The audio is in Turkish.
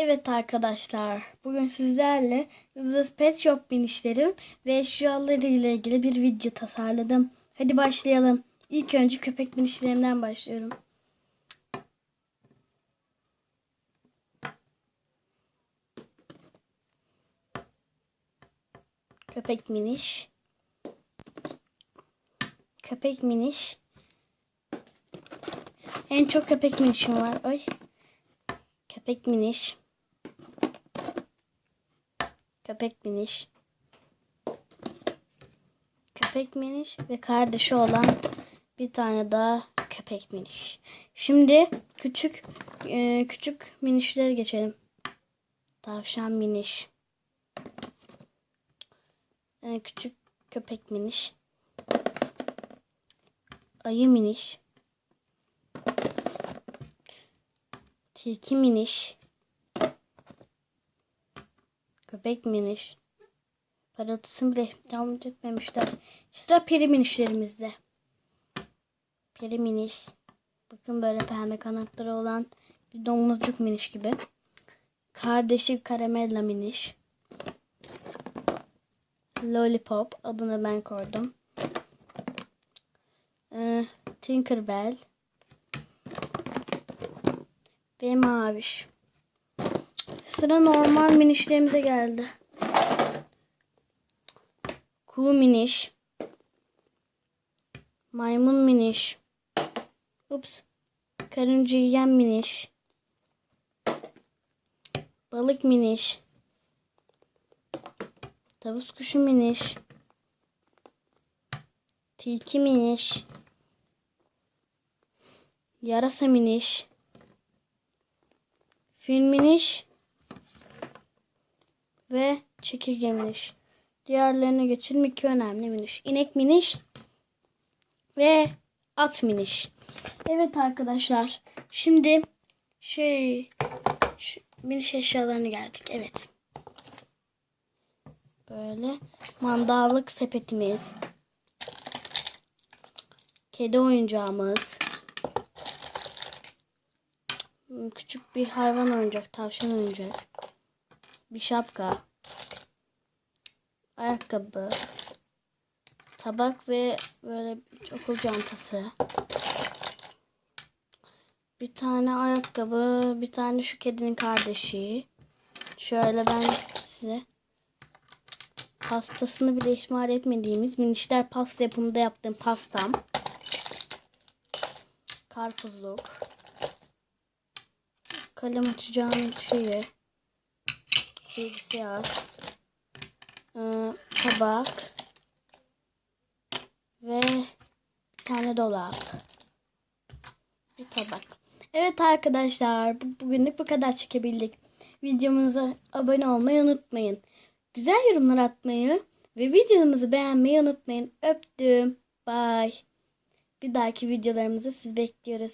Evet arkadaşlar, bugün sizlerle Yıldız Pet Shop binişlerim ve eşyaları ile ilgili bir video tasarladım. Hadi başlayalım. İlk önce köpek binişlerimden başlıyorum. Köpek miniş. Köpek miniş. En çok köpek minişim var. Ay. Köpek miniş. Köpek miniş. Köpek miniş ve kardeşi olan bir tane daha köpek miniş. Şimdi küçük e, küçük minişlere geçelim. Tavşan miniş. E, küçük köpek miniş. Ayı miniş. Tilki miniş. Köpek miniş. Parıltısını bile devam etmemişler. Sıra peri minişlerimizde. Peri miniş. Bakın böyle pembe kanatları olan bir domuzcuk miniş gibi. Kardeşi karamella miniş. Lollipop adını ben koydum. Ee, Tinkerbell ve maviş. Sıra normal minişlerimize geldi. Kuğu miniş. Maymun miniş. Ups. Karınca yiyen miniş. Balık miniş. Tavus kuşu miniş. Tilki miniş. Yarasa miniş. Fil miniş. Ve çekirge miniş. Diğerlerine geçelim. iki önemli miniş. İnek miniş. Ve at miniş. Evet arkadaşlar. Şimdi şey şu miniş eşyalarına geldik. Evet. Böyle mandallık sepetimiz. Kedi oyuncağımız. Küçük bir hayvan oyuncak, tavşan oyuncak. Bir şapka. Ayakkabı. Tabak ve böyle bir okul çantası. Bir tane ayakkabı, bir tane şu kedinin kardeşi. Şöyle ben size pastasını bile ihmal etmediğimiz minişler pasta yapımında yaptığım pastam. Karpuzluk. Kalem açacağım şeyi. Bilgisayar. Ee, tabak. Ve bir tane dolap. Bir tabak. Evet arkadaşlar bu, bugünlük bu kadar çekebildik. Videomuza abone olmayı unutmayın. Güzel yorumlar atmayı ve videomuzu beğenmeyi unutmayın. Öptüm. Bye. Bir dahaki videolarımızı siz bekliyoruz.